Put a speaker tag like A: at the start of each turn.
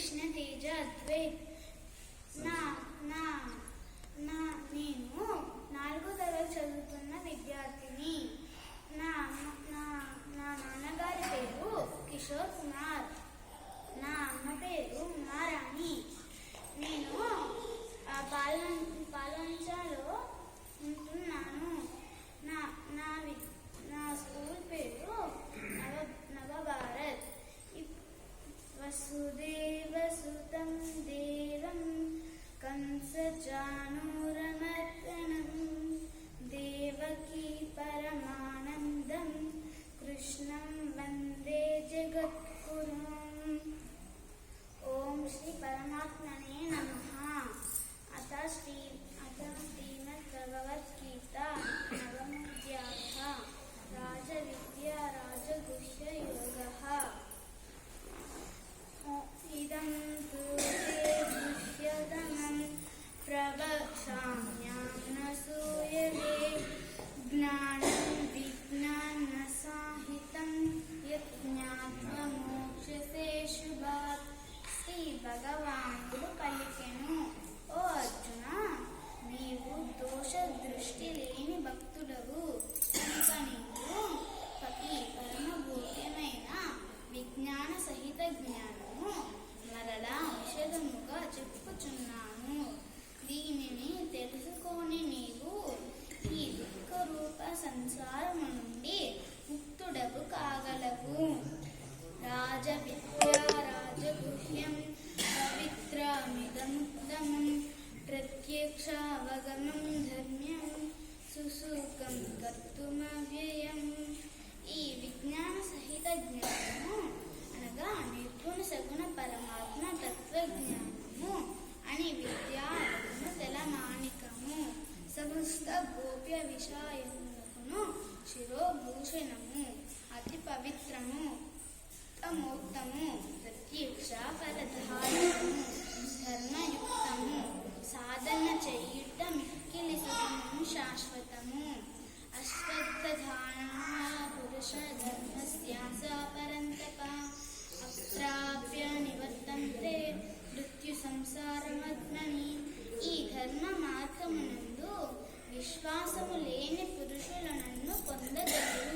A: കൃഷ്ണ തേജ അദ്വൈത് प्रवक्ष्याम्यां न सूयते ज्ञान ముక్తుడవు కాగలవు. రాజవిద్య రాజగుహ్యం పవిత్రమిదముత్తమం ప్రత్యక్షావగమం ధర్మ్యం సుసుఖం కర్తుమవ్యయం. ఈ విజ్ఞాన సహిత జ్ఞానము అనగా నిర్గుణ సగుణ పరమాత్మ తత్వజ్ఞానము అని విద్యాలను తెలమానికము. సమస్త గోప్య విషయములకును శిరోభూషణము. అతి పవిత్రము ఉత్తమోత్తము ప్రత్యక్ష పరధారము ధర్మయుక్తము సాధన చేయుట మిక్కిలి సుఖము శాశ్వతము. అశ్వత్థాన పురుష ధర్మస్యాస పరంతప అప్రాప్య నివర్తంతే మృత్యు సంసారమగ్నని ఈ ధర్మ మార్గమునందు విశ్వాసము లేని పురుషులనన్ను పొందగలరు